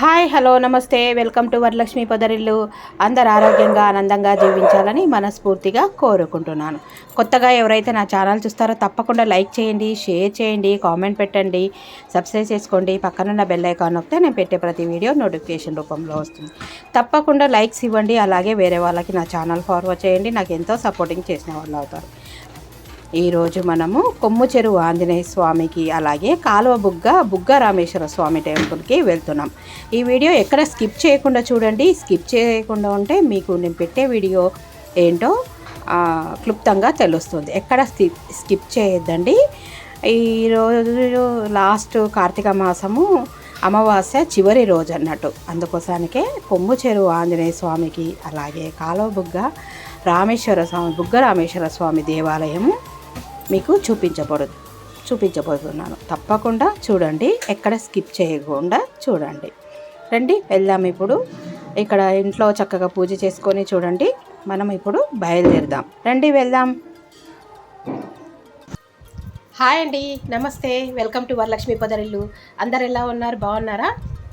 Hi hello నమస్తే. Welcome to Varalakshmi పొదరిల్లు. అందరు ఆరోగ్యంగా ఆనందంగా జీవించాలని మనస్ఫూర్తిగా కోరుకుంటున్నాను. కొత్తగా ఎవరైతే నా ఛానల్ చూస్తారో తప్పకుండా లైక్ చేయండి షేర్ చేయండి కామెంట్ పెట్టండి సబ్స్క్రైబ్ చేసుకోండి. పక్కనున్న బెల్ ఐకాన్ నొక్కితే నేను పెట్టే ప్రతి వీడియో నోటిఫికేషన్ రూపంలో వస్తుంది. తప్పకుండా లైక్స్ ఇవ్వండి. అలాగే వేరే వాళ్ళకి నా ఛానల్ ఫార్వర్డ్ చేయండి. నాకు ఎంతో సపోర్టింగ్ చేసిన వాళ్ళు అవుతారు. ఈరోజు మనము కొమ్ము చెరువు ఆంజనేయ స్వామికి అలాగే కాలువ బుగ్గ బుగ్గ రామేశ్వర స్వామి టెంపుల్కి వెళ్తున్నాం. ఈ వీడియో ఎక్కడ స్కిప్ చేయకుండా చూడండి. స్కిప్ చేయకుండా ఉంటే మీకు నేను పెట్టే వీడియో ఏంటో క్లుప్తంగా తెలుస్తుంది. ఎక్కడ స్కిప్ స్కిప్ చేయొద్దండి. ఈరోజు లాస్ట్ కార్తీక మాసము అమావాస్య చివరి రోజు అన్నట్టు. అందుకోసానికే కొమ్ము చెరువు ఆంజనేయ స్వామికి అలాగే కాలువ బుగ్గ రామేశ్వర స్వామి బుగ్గ రామేశ్వర స్వామి దేవాలయము మీకు చూపించబడు చూపించబోతున్నాను. తప్పకుండా చూడండి. ఎక్కడ స్కిప్ చేయకుండా చూడండి. రండి వెళ్దాం ఇప్పుడు. ఇక్కడ ఇంట్లో చక్కగా పూజ చేసుకొని చూడండి. మనం ఇప్పుడు బయలుదేరుదాం. రండి వెళ్దాం. హాయ్ అండి. నమస్తే. వెల్కమ్ టు వరలక్ష్మి పొదరిల్లు అందరు ఎలా ఉన్నారు? బాగున్నారా?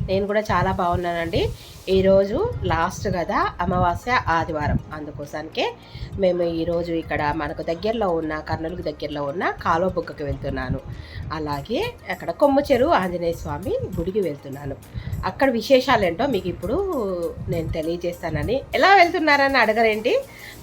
నేను కూడా చాలా బాగున్నానండి. ఈరోజు లాస్ట్ కదా అమావాస్య ఆదివారం. అందుకోసానికే మేము ఈరోజు ఇక్కడ మనకు దగ్గరలో ఉన్న కర్నూలుకు దగ్గరలో ఉన్న కాలువ బుక్కకి వెళ్తున్నాను. అలాగే అక్కడ కొమ్ము చెరువు ఆంజనేయ స్వామి గుడికి వెళ్తున్నాను. అక్కడ విశేషాలు ఏంటో మీకు ఇప్పుడు నేను తెలియజేస్తానని. ఎలా వెళ్తున్నారని అడగరేంటి?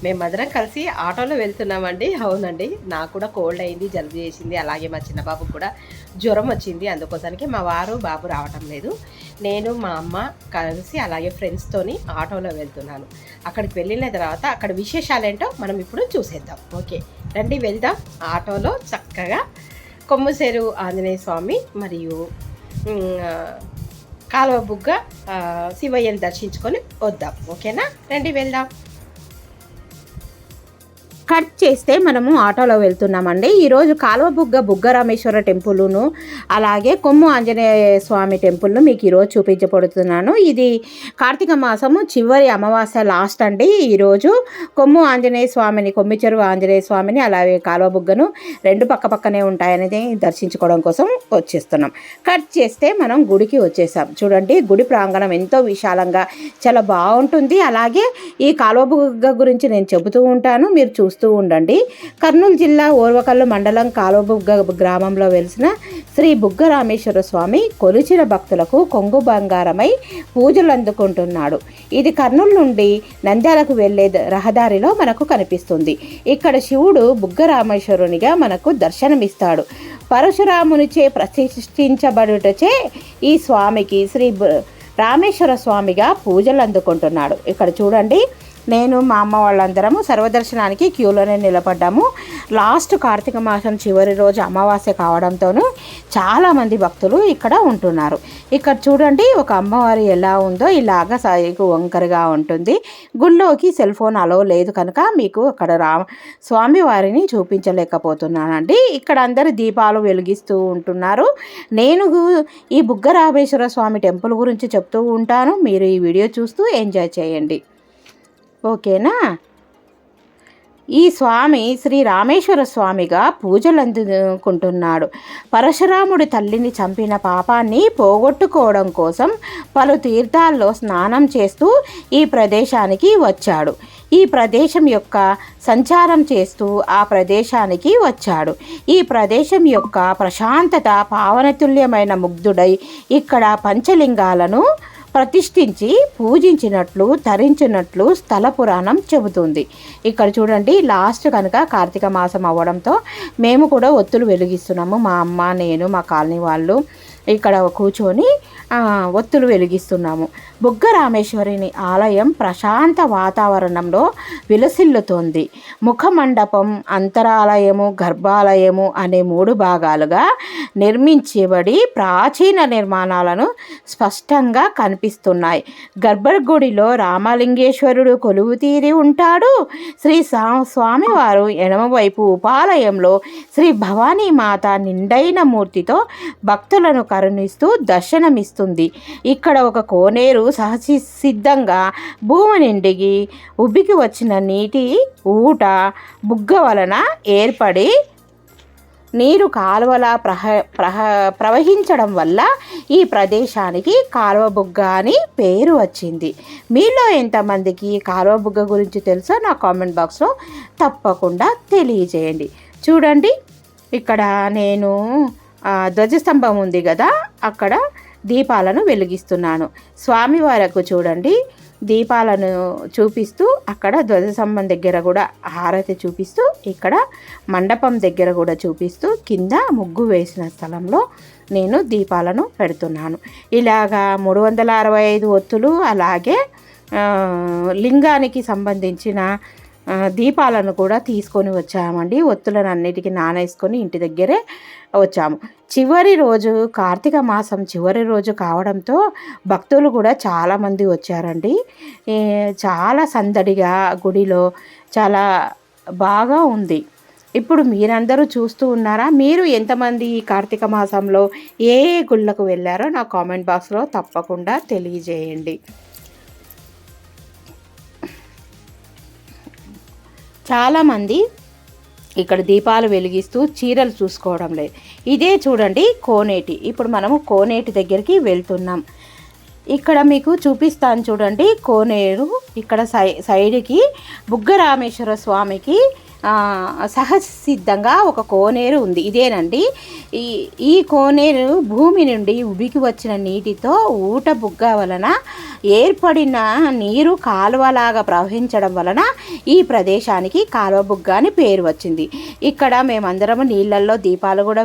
మేమందరం కలిసి ఆటోలో వెళ్తున్నామండి. అవునండి నాకు కూడా కోల్డ్ అయింది జలుబు చేసింది అలాగే మా చిన్నబాబుకు కూడా జ్వరం వచ్చింది. అందుకోసానికి మా వారు బాబు రావటం లేదు. నేను మా అమ్మ కలిసి అలాగే ఫ్రెండ్స్తోని ఆటోలో వెళ్తున్నాను. అక్కడికి వెళ్ళిన తర్వాత అక్కడ విశేషాలు ఏంటో మనం ఇప్పుడు చూసేద్దాం. ఓకే. రండి వెళ్దాం. ఆటోలో చక్కగా కొమ్ముసేరు ఆంజనేయ స్వామి మరియు కాలువ బుగ్గ శివయ్యని దర్శించుకొని వద్దాం. ఓకేనా? రండి వెళ్దాం. కట్ చేస్తే మనము ఆటోలో వెళ్తున్నామండి. ఈరోజు కాలువ బుగ్గ బుగ్గ రామేశ్వర టెంపుల్ను అలాగే కొమ్ము ఆంజనేయ స్వామి టెంపుల్ను మీకు ఈరోజు చూపించబడుతున్నాను ఇది కార్తీక మాసము చివరి అమావాస్య లాస్ట్ అండి. ఈరోజు కొమ్ము ఆంజనేయ స్వామిని కొమ్మి చెరువు ఆంజనేయ స్వామిని అలాగే కాలువ బుగ్గను రెండు పక్క పక్కనే ఉంటాయనేది దర్శించుకోవడం కోసం వచ్చేస్తున్నాం. కట్ చేస్తే మనం గుడికి వచ్చేసాం. చూడండి గుడి ప్రాంగణం ఎంతో విశాలంగా చాలా బాగుంటుంది. అలాగే ఈ కాలువ బుగ్గ గురించి నేను చెబుతూ ఉంటాను. మీరు చూస్తూ ఉండండి. కర్నూలు జిల్లా ఓర్వకల్లు మండలం కాలువబుగ్గ గ్రామంలో వెలిసిన శ్రీ బుగ్గ రామేశ్వర స్వామి కొలిచిన భక్తులకు కొంగు బంగారమై పూజలు అందుకుంటున్నాడు. ఇది కర్నూలు నుండి నంద్యాలకు వెళ్ళే రహదారిలో మనకు కనిపిస్తుంది. ఇక్కడ శివుడు బుగ్గ రామేశ్వరునిగా మనకు దర్శనమిస్తాడు. పరశురామునిచే ప్రతిష్ఠించబడుటచే ఈ స్వామికి శ్రీ రామేశ్వర స్వామిగా పూజలు అందుకుంటున్నాడు ఇక్కడ చూడండి. నేను మా అమ్మ వాళ్ళందరము సర్వదర్శనానికి క్యూలోనే నిలబడ్డాము. లాస్ట్ కార్తీక మాసం చివరి రోజు అమావాస్య కావడంతోనూ చాలామంది భక్తులు ఇక్కడ ఉంటున్నారు. ఇక్కడ చూడండి ఒక అమ్మవారి ఎలా ఉందో ఇలాగ సాయికు వంకరగా ఉంటుంది. గుళ్ళోకి సెల్ ఫోన్ అలో లేదు కనుక మీకు అక్కడ రా స్వామి వారిని చూపించలేకపోతున్నానండి. ఇక్కడ అందరు దీపాలు వెలిగిస్తూ ఉంటున్నారు. నేను ఈ బుగ్గరామేశ్వర స్వామి టెంపుల్ గురించి చెప్తూ ఉంటాను. మీరు ఈ వీడియో చూస్తూ ఎంజాయ్ చేయండి. ఓకేనా? ఈ స్వామి శ్రీ రామేశ్వర స్వామిగా పూజలు అందుకుంటున్నాడు పరశురాముడి తల్లిని చంపిన పాపాన్ని పోగొట్టుకోవడం కోసం పలు తీర్థాల్లో స్నానం చేస్తూ ఈ ప్రదేశానికి వచ్చాడు. ఈ ప్రదేశం యొక్క సంచారం చేస్తూ ఆ ప్రదేశానికి వచ్చాడు. ఈ ప్రదేశం యొక్క ప్రశాంతత పావనతుల్యమైన ముగ్ధుడై ఇక్కడ పంచలింగాలను ప్రతిష్ఠించి పూజించినట్లు ధరించినట్లు స్థల పురాణం చెబుతుంది. ఇక్కడ చూడండి లాస్ట్ కనుక కార్తీక మాసం అవ్వడంతో మేము కూడా ఒత్తులు వెలిగిస్తున్నాము. మా అమ్మ నేను మా కాలనీ వాళ్ళు. ఇక్కడ కూర్చొని ఒత్తులు వెలిగిస్తున్నాము. బుగ్గ రామేశ్వరిని ఆలయం ప్రశాంత వాతావరణంలో విలసిల్లుతోంది. ముఖమండపం అంతరాలయము గర్భాలయము అనే మూడు భాగాలుగా నిర్మించబడి ప్రాచీన నిర్మాణాలను స్పష్టంగా కనిపిస్తున్నాయి. గర్భగుడిలో రామలింగేశ్వరుడు కొలువు తీరి ఉంటాడు. శ్రీ సా స్వామివారు ఎడమవైపు ఉపాలయంలో శ్రీ భవానీ మాత నిండైన మూర్తితో భక్తులను కరుణిస్తూ దర్శనమిస్తుంది. ఇక్కడ ఒక కోనేరు సహసి సిద్ధంగా భూమి నిండిగి ఉబ్బికి వచ్చిన నీటి ఊట బుగ్గ వలన ఏర్పడి నీరు కాలువలా ప్రహ ప్రహ ప్రవహించడం వల్ల ఈ ప్రదేశానికి కాలువ బుగ్గ అని పేరు వచ్చింది. మీలో ఎంతమందికి కాలువ బుగ్గ గురించి తెలుసో నా కామెంట్ బాక్స్లో తప్పకుండా తెలియజేయండి. చూడండి ఇక్కడ నేను ధ్వజస్తంభం ఉంది కదా అక్కడ దీపాలను వెలిగిస్తున్నాను. స్వామివారకు చూడండి దీపాలను చూపిస్తూ అక్కడ ధ్వజస్తంభం దగ్గర కూడా హారతి చూపిస్తూ ఇక్కడ మండపం దగ్గర కూడా చూపిస్తూ కింద ముగ్గు వేసిన స్థలంలో నేను దీపాలను పెడుతున్నాను. ఇలాగా మూడు వందల అరవై ఐదు ఒత్తులు అలాగే లింగానికి సంబంధించిన దీపాలను కూడా తీసుకొని వచ్చామండి. ఒత్తులను అన్నిటికీ నానేసుకొని ఇంటి దగ్గరే వచ్చాము. చివరి రోజు కార్తీక మాసం చివరి రోజు కావడంతో భక్తులు కూడా చాలామంది వచ్చారండి. చాలా సందడిగా గుడిలో చాలా బాగా ఉంది. ఇప్పుడు మీరందరూ చూస్తూ ఉన్నారా? మీరు ఎంతమంది ఈ కార్తీక మాసంలో ఏ గుళ్ళకు వెళ్ళారో నా కామెంట్ బాక్స్లో తప్పకుండా తెలియజేయండి. చాలామంది ఇక్కడ దీపాలు వెలిగిస్తూ చీరలు చూసుకోవడం లేదు. ఇదే చూడండి కోనేటి. ఇప్పుడు మనము కోనేటి దగ్గరికి వెళ్తున్నాం. ఇక్కడ మీకు చూపిస్తాను చూడండి. కోనేరు ఇక్కడ సై సైడ్కి బుగ్గరామేశ్వర స్వామికి సహసిద్ధంగా ఒక కోనేరు ఉంది. ఇదేనండి. ఈ ఈ కోనేరు భూమి నుండి ఉబికి వచ్చిన నీటితో ఊట బుగ్గ వలన ఏర్పడిన నీరు కాలువలాగా ప్రవహించడం వలన ఈ ప్రదేశానికి కాలువ బుగ్గ అని పేరు వచ్చింది. ఇక్కడ మేమందరము నీళ్ళల్లో దీపాలు కూడా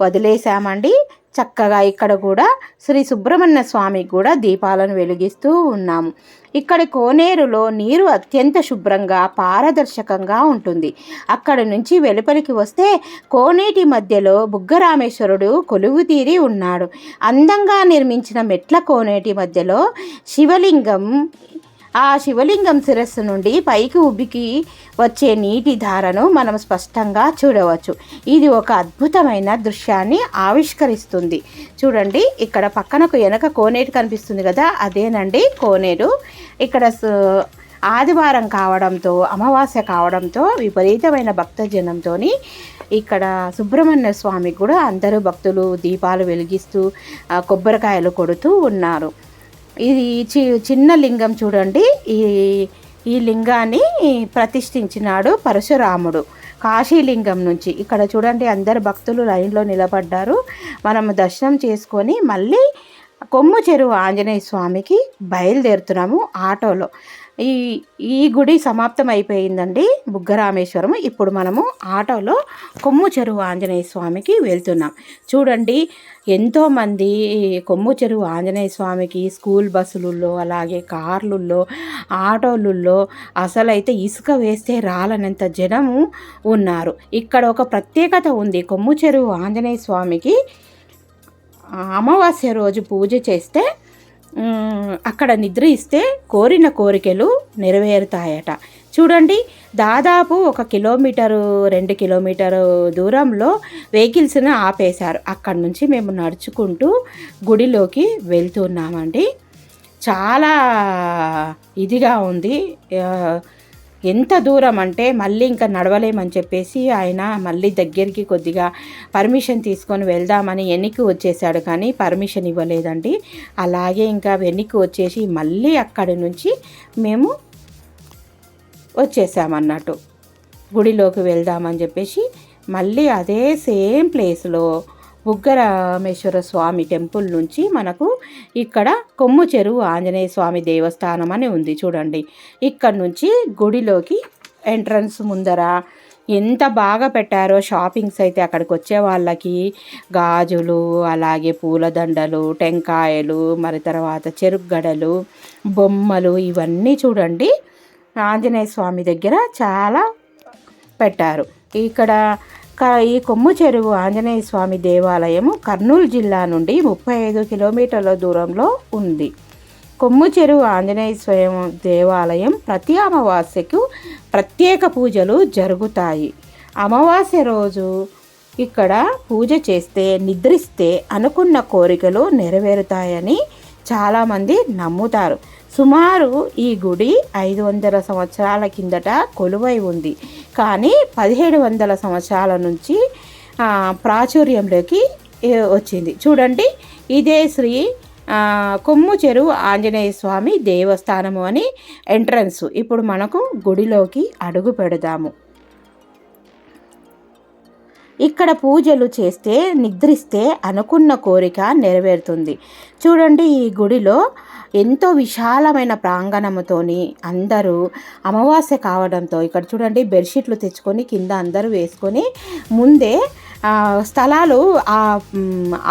వదిలేసామండి చక్కగా ఇక్కడ కూడా శ్రీ సుబ్రహ్మణ్య స్వామికి కూడా దీపాలను వెలిగిస్తూ ఉన్నాము. ఇక్కడ కోనేరులో నీరు అత్యంత శుభ్రంగా పారదర్శకంగా ఉంటుంది. అక్కడ నుంచి వెలుపలికి వస్తే కోనేటి మధ్యలో బుగ్గరామేశ్వరుడు కొలువు తీరి ఉన్నాడు. అందంగా నిర్మించిన మెట్ల కోనేటి మధ్యలో శివలింగం ఆ శివలింగం శిరస్సు నుండి పైకి ఉబ్బికి వచ్చే నీటి ధారను మనం స్పష్టంగా చూడవచ్చు. ఇది ఒక అద్భుతమైన దృశ్యాన్ని ఆవిష్కరిస్తుంది. చూడండి ఇక్కడ పక్కనకు వెనక కోనేరు కనిపిస్తుంది కదా అదేనండి కోనేరు. ఇక్కడ ఆదివారం కావడంతో అమావాస్య కావడంతో విపరీతమైన భక్తజనంతో ఇక్కడ సుబ్రహ్మణ్య స్వామి కూడా అందరూ భక్తులు దీపాలు వెలిగిస్తూ కొబ్బరికాయలు కొడుతూ ఉన్నారు. ఇది చి చిన్న లింగం చూడండి. ఈ ఈ లింగాన్ని ప్రతిష్ఠించినాడు పరశురాముడు. కాశీలింగం నుంచి. ఇక్కడ చూడండి అందరు భక్తులు లైన్లో నిలబడ్డారు. మనం దర్శనం చేసుకొని మళ్ళీ కొమ్ము చెరువు ఆంజనేయ స్వామికి బయలుదేరుతున్నాము ఆటోలో. ఈ ఈ గుడి సమాప్తం అయిపోయిందండి. బుగ్గరామేశ్వరం ఇప్పుడు మనము ఆటోలో కొమ్ము చెరువు ఆంజనేయ స్వామికి వెళ్తున్నాం. చూడండి ఎంతోమంది కొమ్ము చెరువు ఆంజనేయ స్వామికి స్కూల్ బస్సులలో అలాగే కార్లుల్లో ఆటోలుల్లో అసలైతే ఇసుక వేస్తే రాలనంత జనము ఉన్నారు. ఇక్కడ ఒక ప్రత్యేకత ఉంది. కొమ్ము చెరువు ఆంజనేయ స్వామికి అమావాస్య రోజు పూజ చేస్తే అక్కడ నిద్ర ఇస్తే కోరిన కోరికలు నెరవేరుతాయట. చూడండి దాదాపు ఒక కిలోమీటరు రెండు కిలోమీటరు దూరంలో వెహికల్స్ని ఆపేశారు. అక్కడ నుంచి మేము నడుచుకుంటూ గుడిలోకి వెళ్తున్నామండి. చాలా ఇదిగా ఉంది. ఎంత దూరం అంటే మళ్ళీ ఇంకా నడవలేమని చెప్పేసి ఆయన మళ్ళీ దగ్గరికి కొద్దిగా పర్మిషన్ తీసుకొని వెళ్దామని వెనక్కి వచ్చేసాడు కానీ పర్మిషన్ ఇవ్వలేదండి. అలాగే ఇంకా వెనక్కి వచ్చేసి మళ్ళీ అక్కడి నుంచి మేము వచ్చేసామన్నట్టు. గుడిలోకి వెళ్దామని చెప్పేసి మళ్ళీ అదే సేమ్ ప్లేస్లో బుగ్గరామేశ్వర స్వామి టెంపుల్ నుంచి మనకు ఇక్కడ కొమ్ము చెరువు ఆంజనేయ స్వామి దేవస్థానం అని ఉంది చూడండి. ఇక్కడ నుంచి గుడిలోకి ఎంట్రన్స్ ముందర ఎంత బాగా పెట్టారో షాపింగ్స్ అయితే అక్కడికి వచ్చే వాళ్ళకి. గాజులు అలాగే పూలదండలు టెంకాయలు మరి తర్వాత చెరుగ్గడలు బొమ్మలు ఇవన్నీ చూడండి. ఆంజనేయ స్వామి దగ్గర చాలా పెట్టారు. ఇక్కడ ఈ కొమ్ము చెరువు ఆంజనేయ స్వామి దేవాలయము కర్నూలు జిల్లా నుండి ముప్పై ఐదు కిలోమీటర్ల దూరంలో ఉంది. కొమ్ము చెరువు ఆంజనేయ స్వయం దేవాలయం ప్రతి అమావాస్యకు ప్రత్యేక పూజలు జరుగుతాయి. అమావాస్య రోజు ఇక్కడ పూజ చేస్తే నిద్రిస్తే అనుకున్న కోరికలు నెరవేరుతాయని చాలామంది నమ్ముతారు. సుమారు ఈ గుడి ఐదు వందల సంవత్సరాల కిందట కొలువై ఉంది. కానీ పదిహేడు వందల సంవత్సరాల నుంచి ప్రాచుర్యంలోకి వచ్చింది. చూడండి ఇదే శ్రీ కొమ్ము చెరువు ఆంజనేయ స్వామి దేవస్థానము అని ఎంట్రన్స్. ఇప్పుడు మనకు గుడిలోకి అడుగు పెడదాము. ఇక్కడ పూజలు చేస్తే నిద్రిస్తే అనుకున్న కోరిక నెరవేరుతుంది. చూడండి ఈ గుడిలో ఎంతో విశాలమైన ప్రాంగణముతోని అందరూ అమావాస్య కావడంతో ఇక్కడ చూడండి బెడ్షీట్లు తెచ్చుకొని కింద అందరూ వేసుకొని ముందే స్థలాలు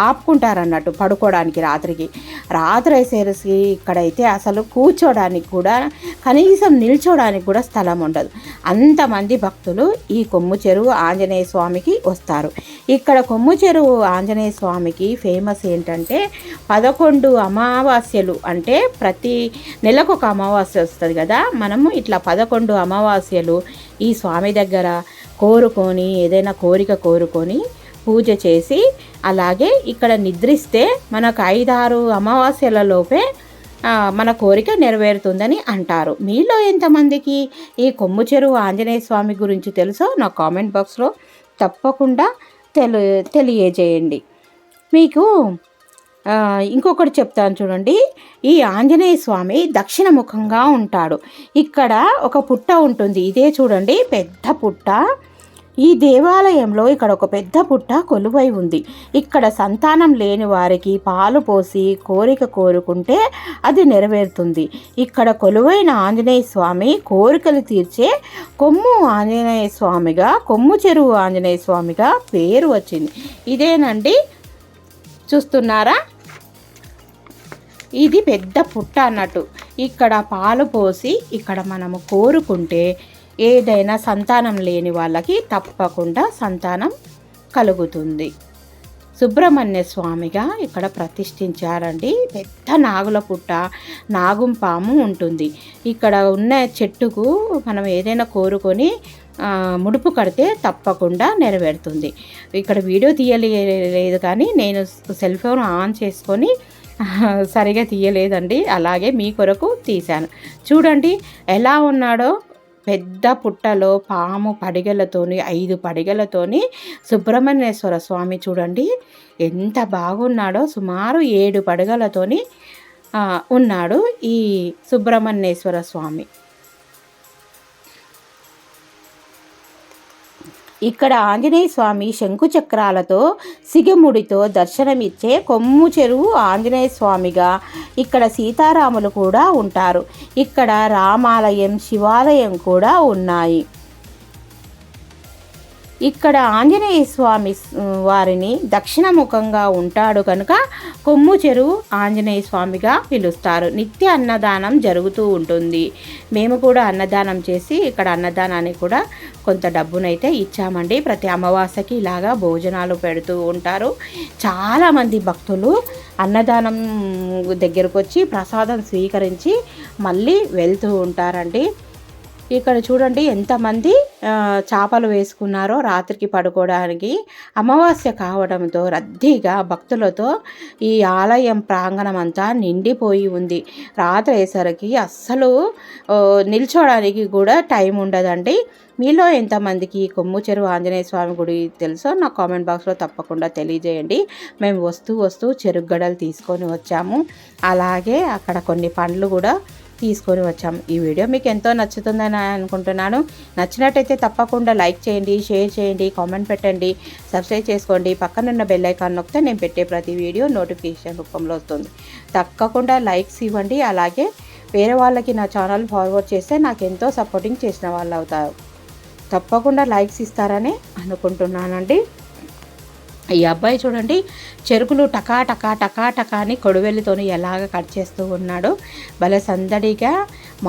ఆపుకుంటారన్నట్టు పడుకోవడానికి రాత్రికి. రాత్రి వేసేసి ఇక్కడైతే అసలు కూర్చోడానికి కూడా కనీసం నిల్చోడానికి కూడా స్థలం ఉండదు. అంతమంది భక్తులు ఈ కొమ్ము చెరువు ఆంజనేయ స్వామికి వస్తారు. ఇక్కడ కొమ్ము చెరువు ఆంజనేయ స్వామికి ఫేమస్ ఏంటంటే పదకొండు అమావాస్యలు అంటే ప్రతి నెలకు ఒక అమావాస్య వస్తుంది కదా. మనము ఇట్లా పదకొండు అమావాస్యలు ఈ స్వామి దగ్గర కోరుకొని ఏదైనా కోరిక కోరుకొని పూజ చేసి అలాగే ఇక్కడ నిద్రిస్తే మనకు ఐదారు అమావాస్యలలోపే మన కోరిక నెరవేరుతుందని అంటారు. మీలో ఎంతమందికి ఈ కొమ్ము చెరువు ఆంజనేయ స్వామి గురించి తెలుసో నా కామెంట్ బాక్స్లో తప్పకుండా తెలి తెలియజేయండి. మీకు ఇంకొకటి చెప్తాను చూడండి. ఈ ఆంజనేయ స్వామి దక్షిణ ముఖంగా ఉంటాడు. ఇక్కడ ఒక పుట్ట ఉంటుంది. ఇదే చూడండి పెద్ద పుట్ట. ఈ దేవాలయంలో ఇక్కడ ఒక పెద్ద పుట్ట కొలువై ఉంది. ఇక్కడ సంతానం లేని వారికి పాలు పోసి కోరిక కోరుకుంటే అది నెరవేరుతుంది. ఇక్కడ కొలువైన ఆంజనేయ స్వామి కోరికలు తీర్చే కొమ్ము ఆంజనేయ స్వామిగా కొమ్ము చెరువు ఆంజనేయ స్వామిగా పేరు వచ్చింది. ఇదేనండి? చూస్తున్నారా? ఇది పెద్ద పుట్ట అన్నట్టు. ఇక్కడ పాలు పోసి ఇక్కడ మనము కోరుకుంటే ఏదైనా సంతానం లేని వాళ్ళకి తప్పకుండా సంతానం కలుగుతుంది. సుబ్రహ్మణ్య స్వామిగా ఇక్కడ ప్రతిష్ఠించారండి. పెద్ద నాగుల పుట్ట నాగుం పాము ఉంటుంది. ఇక్కడ ఉన్న చెట్టుకు మనం ఏదైనా కోరుకొని ముడుపు కడితే తప్పకుండా నెరవేరుతుంది. ఇక్కడ వీడియో తీయలేదు కానీ నేను సెల్ ఫోన్ ఆన్ చేసుకొని సరిగా తీయలేదండి. అలాగే మీ కొరకు తీశాను. చూడండి ఎలా ఉన్నాడో పెద్ద పుట్టలో పాము పడిగలతోని ఐదు పడిగలతోని సుబ్రహ్మణ్యేశ్వర స్వామి చూడండి. ఎంత బాగున్నాడో సుమారు ఏడు పడగలతోని ఉన్నాడు ఈ సుబ్రహ్మణ్యేశ్వర స్వామి. ఇక్కడ ఆంజనేయ స్వామి శంకుచక్రాలతో సిగముడితో దర్శనమిచ్చే కొమ్ము చెరువు ఆంజనేయ స్వామిగా. ఇక్కడ సీతారాములు కూడా ఉంటారు. ఇక్కడ రామాలయం శివాలయం కూడా ఉన్నాయి. ఇక్కడ ఆంజనేయ స్వామి వారిని దక్షిణముఖంగా ఉంటాడు కనుక కొమ్ము చెరువు ఆంజనేయ స్వామిగా పిలుస్తారు. నిత్య అన్నదానం జరుగుతూ ఉంటుంది. మేము కూడా అన్నదానం చేసి ఇక్కడ అన్నదానాన్ని కూడా కొంత డబ్బునైతే ఇచ్చామండి. ప్రతి అమావాస్యకి ఇలాగా భోజనాలు పెడుతూ ఉంటారు. చాలామంది భక్తులు అన్నదానం దగ్గరకు వచ్చి ప్రసాదం స్వీకరించి మళ్ళీ వెళ్తూ ఉంటారండి. ఇక్కడ చూడండి ఎంతమంది చేపలు వేసుకున్నారో రాత్రికి పడుకోవడానికి. అమావాస్య కావడంతో రద్దీగా భక్తులతో ఈ ఆలయం ప్రాంగణం అంతా నిండిపోయి ఉంది. రాత్రి అయ్యేసరికి అస్సలు నిల్చోడానికి కూడా టైం ఉండదండి. మీలో ఎంతమందికి కొమ్ము చెరువు ఆంజనేయ స్వామి గుడి తెలుసో నా కామెంట్ బాక్స్లో తప్పకుండా తెలియజేయండి. మేము వస్తూ వస్తూ చెరుగడలు తీసుకొని వచ్చాము. అలాగే అక్కడ కొన్ని పండ్లు కూడా తీసుకొని వచ్చాము. ఈ వీడియో మీకు ఎంతో నచ్చుతుందని అనుకుంటున్నాను. నచ్చినట్టయితే తప్పకుండా లైక్ చేయండి షేర్ చేయండి కామెంట్ పెట్టండి సబ్స్క్రైబ్ చేసుకోండి. పక్కనున్న బెల్ ఐకాన్ నొక్కితే నేను పెట్టే ప్రతి వీడియో నోటిఫికేషన్ రూపంలో వస్తుంది. తప్పకుండా లైక్స్ ఇవ్వండి. అలాగే వేరే వాళ్ళకి నా ఛానల్ ఫార్వర్డ్ చేస్తే నాకు ఎంతో సపోర్టింగ్ చేసిన వాళ్ళు అవుతారు. తప్పకుండా లైక్స్ ఇస్తారని అనుకుంటున్నానండి. ఈ అబ్బాయి చూడండి చెరుకులు టకా టకా టకా టకా అని కొడువెల్లితోని ఎలాగ కట్ చేస్తూ ఉన్నాడో. భలే సందడిగా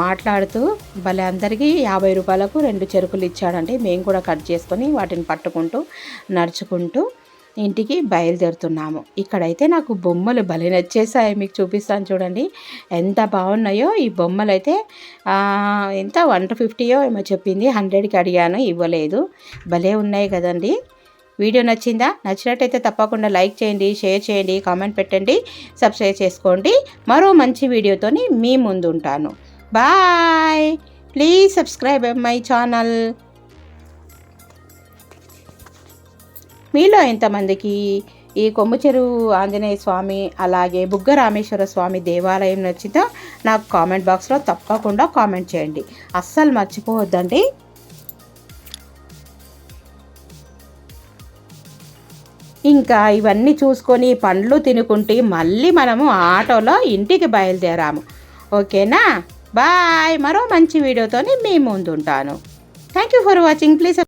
మాట్లాడుతూ భలే అందరికీ యాభై రూపాయలకు రెండు చెరుకులు ఇచ్చాడండి మేము కూడా కట్ చేసుకొని వాటిని పట్టుకుంటూ నడుచుకుంటూ ఇంటికి బయలుదేరుతున్నాము. ఇక్కడైతే నాకు బొమ్మలు భలే నచ్చేసాయి మీకు చూపిస్తాను చూడండి. ఎంత బాగున్నాయో ఈ బొమ్మలు అయితే ఎంత వన్ ఫిఫ్టీయో ఏమో చెప్పింది హండ్రెడ్కి అడిగాను ఇవ్వలేదు. భలే ఉన్నాయి కదండి. వీడియో నచ్చిందా? నచ్చినట్టయితే తప్పకుండా లైక్ చేయండి షేర్ చేయండి కామెంట్ పెట్టండి సబ్స్క్రైబ్ చేసుకోండి. మరో మంచి వీడియోతోని మీ ముందు ఉంటాను bye! Please subscribe my channel. మీలో ఎంతమందికి ఈ కొమ్ము చెరువు ఆంజనేయ స్వామి అలాగే బుగ్గ రామేశ్వర స్వామి దేవాలయం నచ్చితే నాకు కామెంట్ బాక్స్లో తప్పకుండా కామెంట్ చేయండి. అస్సలు మర్చిపోవద్దండి. ఇంకా ఇవన్నీ చూసుకొని పండ్లు తినుకుంటే మళ్ళీ మనము ఆటోలో ఇంటికి బయలుదేరాము. ఓకేనా? బాయ్. మరో మంచి వీడియోతోని మీ ముందుంటాను. Thank you for watching please